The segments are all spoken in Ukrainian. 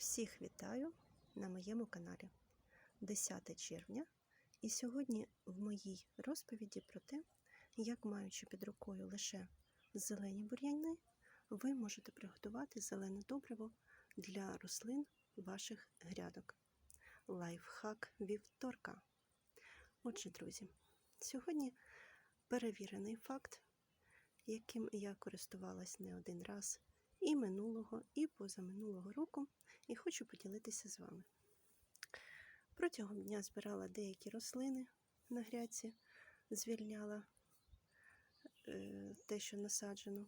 Всіх вітаю на моєму каналі 10 червня, і сьогодні в моїй розповіді про те, як маючи під рукою лише зелені бур'яни, ви можете приготувати зелене добриво для рослин ваших грядок. Лайфхак вівторка. Отже, друзі, сьогодні перевірений факт, яким я користувалась не один раз і минулого, і позаминулого року, і хочу поділитися з вами. Протягом дня збирала деякі рослини на грядці, звільняла е, те, що насаджено,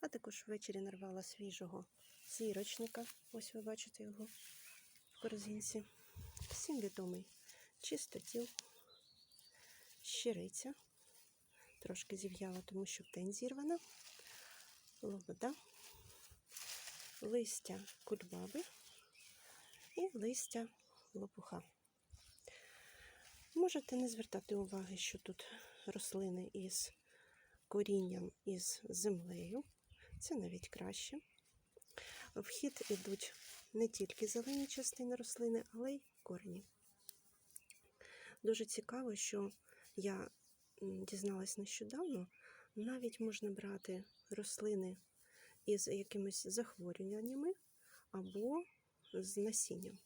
а також ввечері нарвала свіжого зірочника. Ось ви бачите його в корзинці. Всім відомий чистотіл, щириця. Трошки зів'яла, тому що в день зірвана, лобода, листя кульбаби і листя лопуха. Можете не звертати уваги, що тут рослини із корінням із землею. Це навіть краще. В хід ідуть не тільки зелені частини рослини, але й корені. Дуже цікаво, що я дізналась нещодавно, навіть можна брати рослини із якимись захворюваннями або з насінням.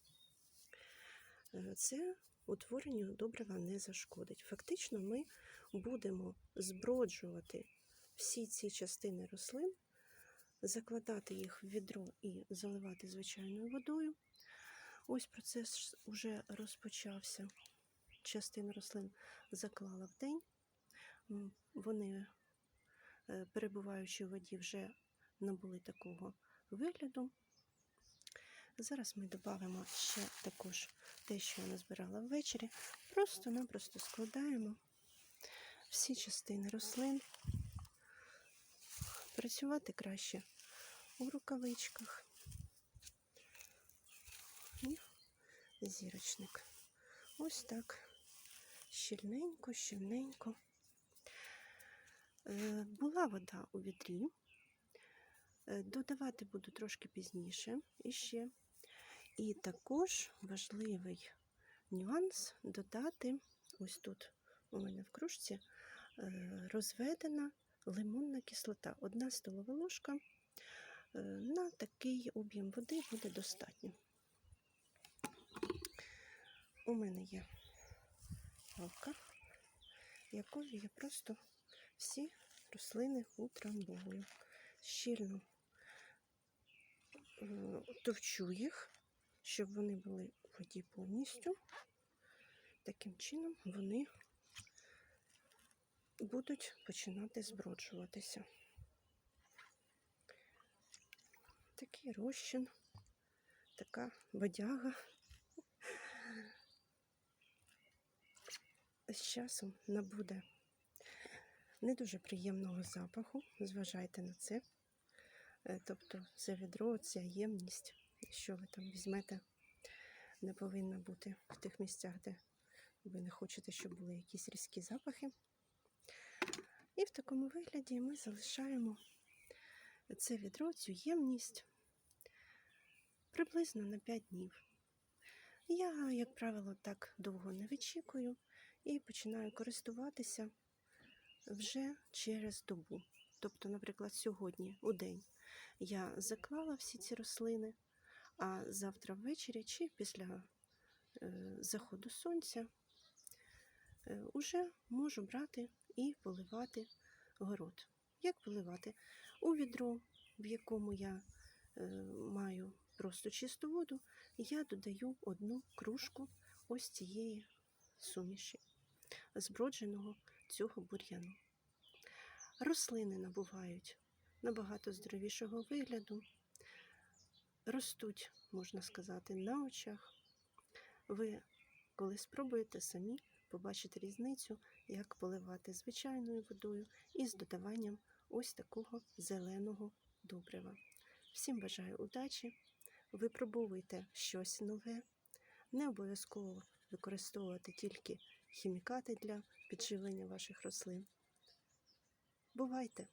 Е, Це утворенню добрива не зашкодить. Фактично, ми будемо зброджувати всі ці частини рослин, закладати їх в відро і заливати звичайною водою. Ось процес вже розпочався. Частину рослин заклала в день. Вони, е, перебуваючи в воді, вже набули такого вигляду. Зараз ми додамо ще також те, що я назбирала ввечері. Просто-напросто складаємо всі частини рослин. Працювати краще у рукавичках. І зірочник. Ось так. Щільненько, щільненько. Е, Була вода у відрі. Е, Додавати буду трошки пізніше іще. І також важливий нюанс додати ось тут у мене в кружці е, розведена лимонна кислота. Одна столова ложка е, на такий об'єм води буде достатньо. У мене є галка, якою я просто всі рослини утрамбовую. Щільно е, товчу їх, щоб вони були у воді повністю. Таким чином вони будуть починати зброджуватися. Такий розчин, така бодяга. З часом набуде не дуже приємного запаху, зважайте на це. Е, Тобто це відро, ця ємність, що ви там візьмете, не повинна бути в тих місцях, де ви не хочете, щоб були якісь різкі запахи. І в такому вигляді ми залишаємо це відро, цю ємність приблизно на 5 днів. Я, як правило, так довго не вичікую і починаю користуватися вже через добу. Тобто, наприклад, сьогодні у день я заклала всі ці рослини, а завтра ввечері чи після е, заходу сонця е, уже можу брати і поливати город. Як поливати? У відро, в якому я е, маю просто чисту воду, я додаю одну кружку ось цієї суміші збродженого цього бур'яну. Рослини набувають набагато здоровішого вигляду, ростуть, можна сказати, на очах. Ви, коли спробуєте самі, побачите різницю, як поливати звичайною водою і з додаванням ось такого зеленого добрива. Всім бажаю удачі, випробовуйте щось нове, не обов'язково використовувати тільки хімікати для підживлення ваших рослин. Бувайте!